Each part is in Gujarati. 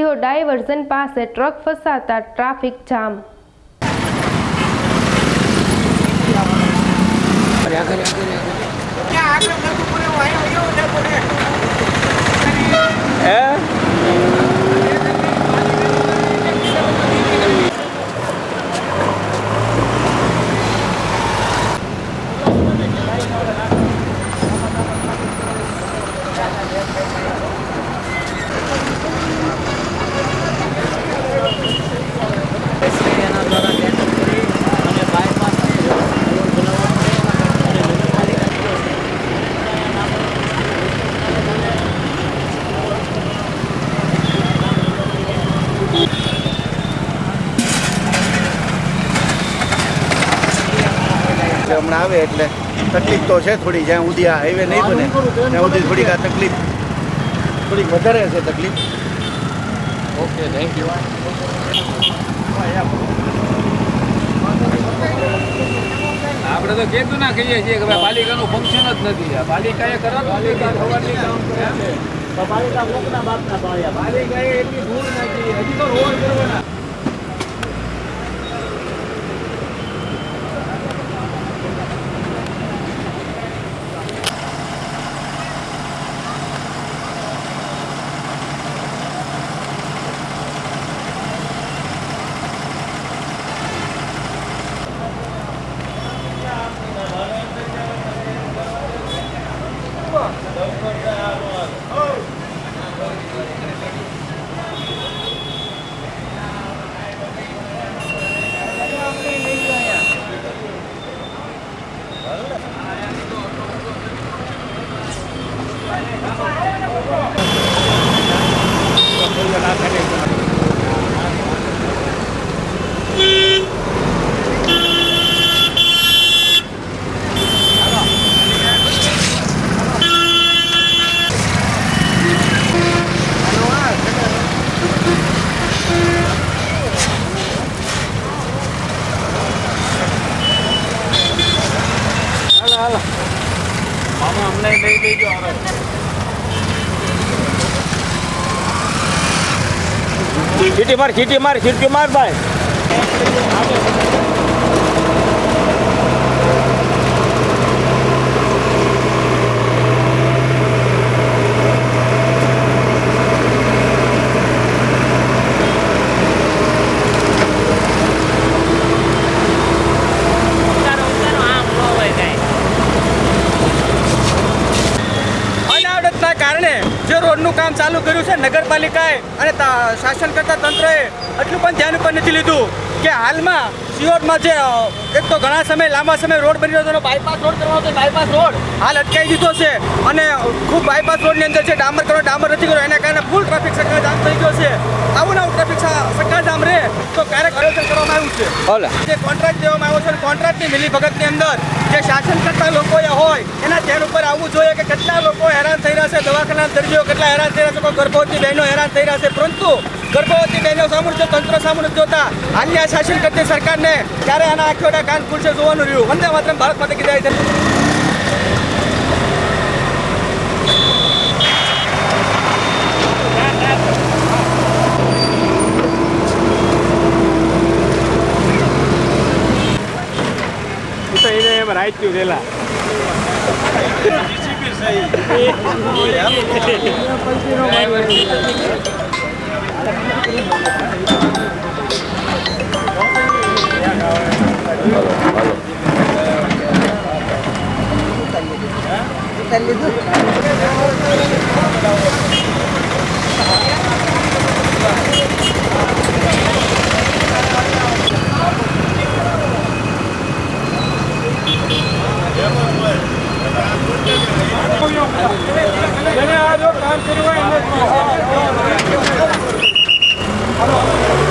સિંહો ડાયવર્ઝન પાસે ટ્રક ફસાતા ટ્રાફિક જામ. એના હમણાં આવે એટલે તકલીફ તો છે થોડી જ્યાં સુધી આ હાઈવે નહીં બને ત્યાં સુધી થોડીક આ તકલીફ થોડીક વધારે છે તકલીફ. ઓકે થેન્ક યુ આપણે તો કહેતું ના કહીએ છીએ કે ભાઈ પાલિકાનું ફંક્શન જ નથી. આ પાલિકાએ કરો પાલિકા ખબરની કામ કરે. છે. પાલિકા કોકના બાપના પાળ્યા પાલિકાએ એટલી ભૂલ નાખી હજી તો રોડ કરવાના. અમને લઈ લેજો ચીટી માર ચીટી માર ચીટી માર ભાઈ અનાવડતના કારણે જે રોડનું કામ ચાલુ કર્યું છે નગરપાલિકાએ અને શાસન કરતા તંત્રએ એટલું પણ ધ્યાન ઉપર નથી લીધું. કે હાલમાં સિયોરમાં જે એક તો ઘણા સમય લાંબા સમય રોડ બની રહ્યો હતો બાયપાસ રોડ કરવાનો હતો બાયપાસ રોડ હાલ અટકાઈ દીધો છે. અને ખૂબ બાયપાસ રોડની અંદર છે ડામર કરો ડામર નથી કર્યો એના કારણે ફૂલ ટ્રાફિક સક્કા જામ થઈ ગયો છે. આવું ને આવું ટ્રાફિક સક્કા જામ રહે તો ક્યારેક આયોજન કરવામાં આવ્યું છે. જે કોન્ટ્રાક્ટ દેવામાં આવ્યો છે કોન્ટ્રાક્ટની મિલીભગતની અંદર જે શાસન કરતા લોકો હોય ધ્યાન ઉપર આવવું જોઈએ કે કેટલા લોકો હેરાન થઈ રહ્યા છે, દવાખાના દર્દીઓ કેટલા હેરાન થઈ રહ્યા છે ગર્ભવતી બહેનો હેરાન થઈ રહ્યા છે. પરંતુ ગર્ભવતી બહેનો સામું જો તંત્ર સામું જોતા હાલની શાસન કરતી સરકારને ક્યારે આના આખોડા કાન ખુલશે જોવાનું રહ્યું. વંદે માત્ર ભારત માટે કીધા છે રાઈટ એને એમ Hello, hello. I'm going to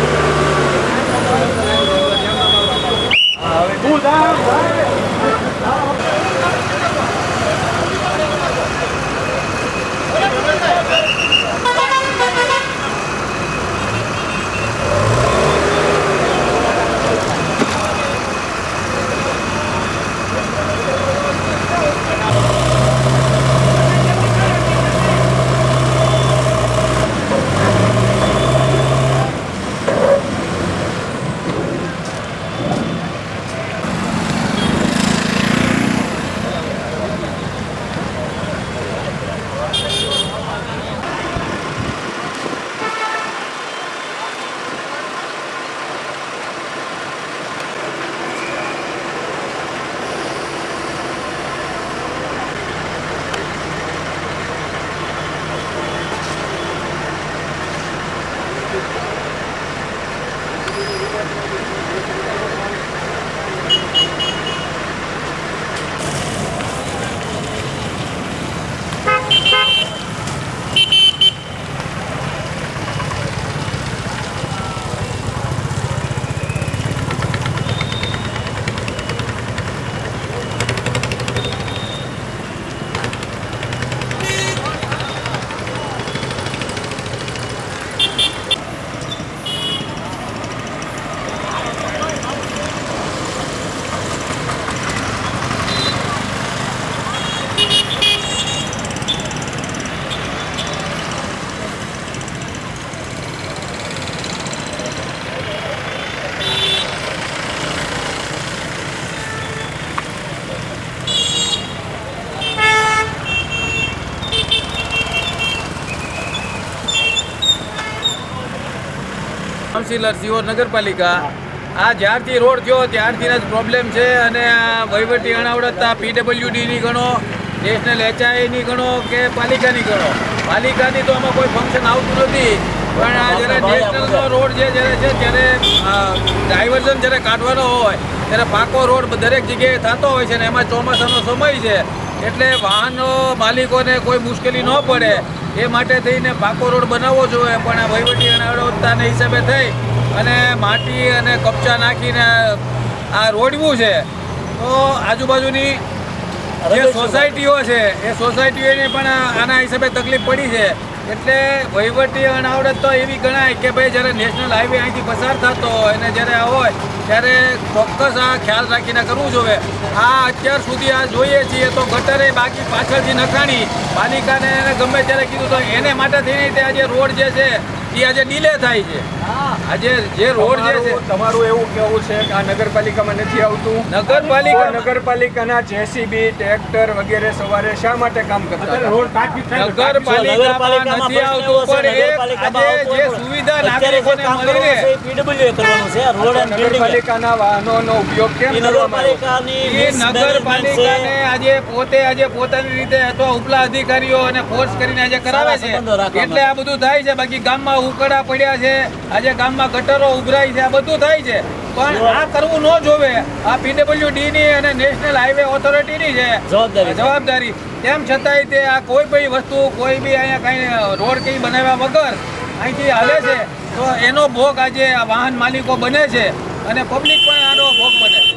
councillor Sihor નગરપાલિકા. આ જ્યારથી રોડ થયો ત્યારથી જ પ્રોબ્લેમ છે અને આ વહીવટી અણાવડતતા પીડબ્લ્યુડીની ગણો નેશનલ એચઆઈની ગણો કે પાલિકાની ગણો. પાલિકાની તો આમાં કોઈ ફંક્શન આવતું નથી. પણ આ જ્યારે નેશનલનો રોડ જે જ્યારે છે ત્યારે ડાયવર્ઝન જ્યારે કાઢવાનો હોય ત્યારે પાકો રોડ દરેક જગ્યાએ થતો હોય છે ને એમાં ચોમાસાનો સમય છે. એટલે વાહનો માલિકોને કોઈ મુશ્કેલી ન પડે. એ માટે થઈને પાકો રોડ બનાવવો જોઈએ પણ આ વહીવટી અને અડવત્તાના હિસાબે થઈ અને માટી અને કપચા નાખીને આ રોડવું છે તો આજુબાજુની જે સોસાયટીઓ છે એ સોસાયટીઓને પણ આના હિસાબે તકલીફ પડી છે. એટલે વહીવટી અનાવડત તો એવી ગણાય કે ભાઈ જ્યારે નેશનલ હાઈવે અહીંથી પસાર થતો હોય અને જ્યારે આ હોય, ત્યારે ચોક્કસ આ ખ્યાલ રાખીને કરવું જોઈએ આ અત્યાર સુધી આ જોઈએ છીએ તો ગટરે બાકી પાછળથી નખાણી, પાલિકાને એને ગમે ત્યારે કીધું તો એને માટે થઈને આજે રોડ જે છે, એ આજે ડીલે થાય છે. આજે જે રોડ જે છે તમારું એવું કેવું છે કે આ નગરપાલિકામાં નથી આવતું? નગરપાલિકા નગરપાલિકાના જેસીબી ટ્રેક્ટર વગેરે સવારે શા માટે કામ કરતા? નગરપાલિકામાં નથી આવતું પણ આજે જે સુવિધા નાગરિકોને મળી રહે પીડબ્લ્યુ કરવાનું છે રોડ એન્ડ નગરપાલિકાના વાહનોનો ઉપયોગ કેમ નગરપાલિકા કરવામાં નગરપાલિકાને આજે પોતે આજે પોતાની રીતે અથવા ઉપલા અધિકારીઓ અને ફોર્સ કરીને આજે કરાવે છે. એટલે આ બધું થાય છે. બાકી ગામમાં ઉકળા પડ્યા છે. આજે ગામમાં ગટરો ઉભરાય છે આ બધું થાય છે. પણ આ કરવું ન જોવે. આ પીડબ્લ્યુડી ની અને નેશનલ હાઈવે ઓથોરિટીની છે. જવાબદારી તેમ છતાંય તે આ કોઈ બી વસ્તુ કોઈ બી અહીંયા કાંઈ રોડ કંઈ બનાવ્યા વગર અહીંથી હાલે છે તો એનો ભોગ આજે આ વાહન માલિકો બને છે અને પબ્લિક પણ આનો ભોગ બને છે.